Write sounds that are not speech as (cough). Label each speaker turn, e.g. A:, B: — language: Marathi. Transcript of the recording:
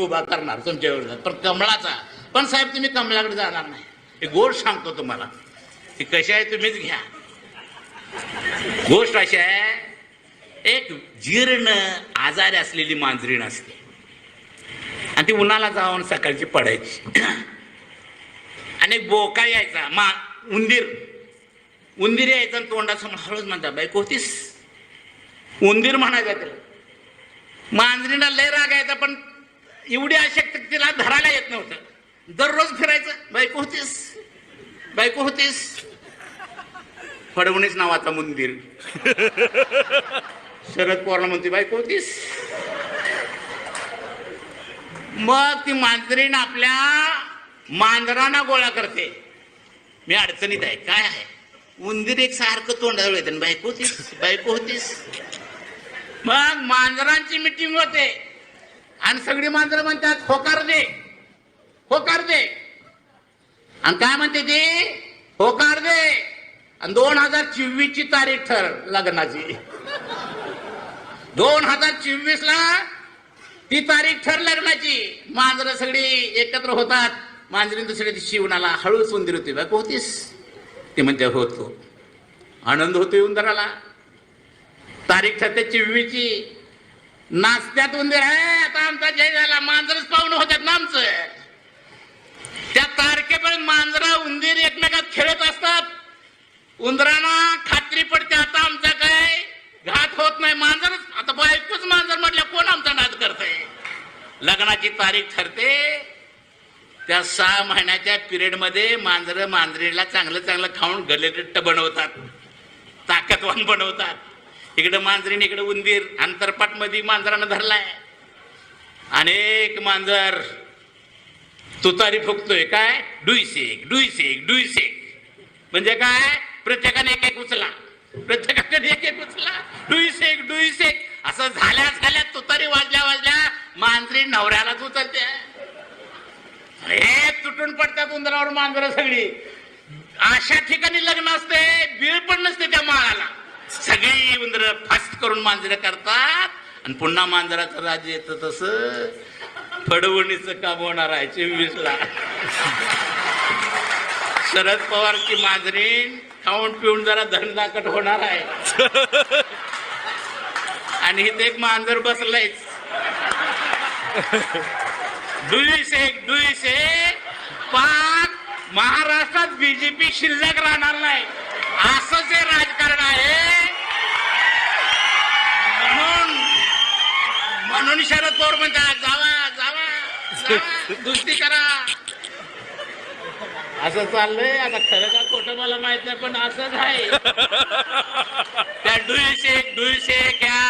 A: उभा करणार तुमच्या विरोधात. पण कमळाचा. पण साहेब तुम्ही कमळाकडे जाणार नाही. हे गोष्ट सांगतो तुम्हाला. ती कशी आहे तुम्हीच घ्या. गोष्ट अशी आहे एक जीर्ण आजारी असलेली मांजरीण असते आणि ती उन्हाला जाऊन सकाळची पडायची. आणि एक बोका यायचा मा उंदीर. उंदीर यायचा आणि तोंडासमोर हळूच म्हणता बाई कोतीस उंदीर म्हणायचा त्याला. मांजरीला लय राग यायचा पण एवढी अशक्त तिला धरायला येत नव्हतं. दररोज फिरायचं बायको होतीस बायको होतीस. फडवणीस नावाचा मंदिर. शरद पवारला म्हणते बायको होतीस. मग ती मांजरीन आपल्या मांजरांना गोळा करते. मी अडचणीत आहे काय आहे? उंदीर एक सारखं तोंडावर येते बायको होतीस बायको होतीस. मग मांजरांची मिटिंग होते. आणि सगळी मांजरं म्हणतात होकार दे होकार दे. आणि काय म्हणते ते? होकार दे. आणि दोन हजार चोवीस ची तारीख ठर लग्नाची. दोन हजार चोवीस ला ती तारीख ठर लग्नाची. मांजरं सगळी एकत्र होतात. मांजरी दुसऱ्या दिवशी उन्हाला हळूच उंदीर होती. बघ होतीस. ते म्हणते हो, हो. होतो आनंद होतोय उंदराला तारीख ठरते चिव्वीची नाचत्यात उंदीर आहे आता आमचा जय झाला. मांजरच पाहुणं होत्यात ना आमचं. त्या तारखेपर्यंत मांजरा उंदीर एकमेकात खेळत असतात. उंदरांना खात्री पडते आता आमचा काय घात होत नाही. मांजरच आता बायकोच मांजर म्हटल्या कोण आमचा नाद करतंय? लग्नाची तारीख ठरते. त्या सहा महिन्याच्या पिरियडमध्ये मांजर मांजरीला चांगलं चांगलं खाऊन गलेट्ट बनवतात. ताकदवान बनवतात. इकडे मांजरीने इकडे उंदीर. अंतरपाटमध्ये मांजरानं धरलाय. अनेक मांजर तुतारी फुकतोय. काय? डुईसेक डुईसेक डुईसेक. म्हणजे काय? प्रत्येकाने एक एक उचला. प्रत्येकाकडे एक एक उचला. डुईसेक डुईसेक. असं झाल्या झाल्या तुतारी वाजल्या वाजल्या मांजरी नवऱ्यालाच उचलते. हे तुटून पडतात उंदरावर मांजरं सगळी. अशा ठिकाणी लग्न असते बीळ पण नसते त्या माळाला. करून मांजरं करतात. आणि पुन्हा मांजराचं राज्य येतं तसं. फडवणीचं काम होणार आहे चोवीस ला शरद पवारची मांजरी खाऊन पिऊन जरा धनदाकट होणार आहे. आणि इथे एक मांजर बसलायच. दुईशे एक डुईस एक. महाराष्ट्रात बीजेपी शिल्लक राहणार नाही. असं जे राज दुसरी करा. असं चाललंय आता खरं का खोटं मला माहीत नाही पण असंच आहे. (laughs) त्या डुळशे डुळशे घ्या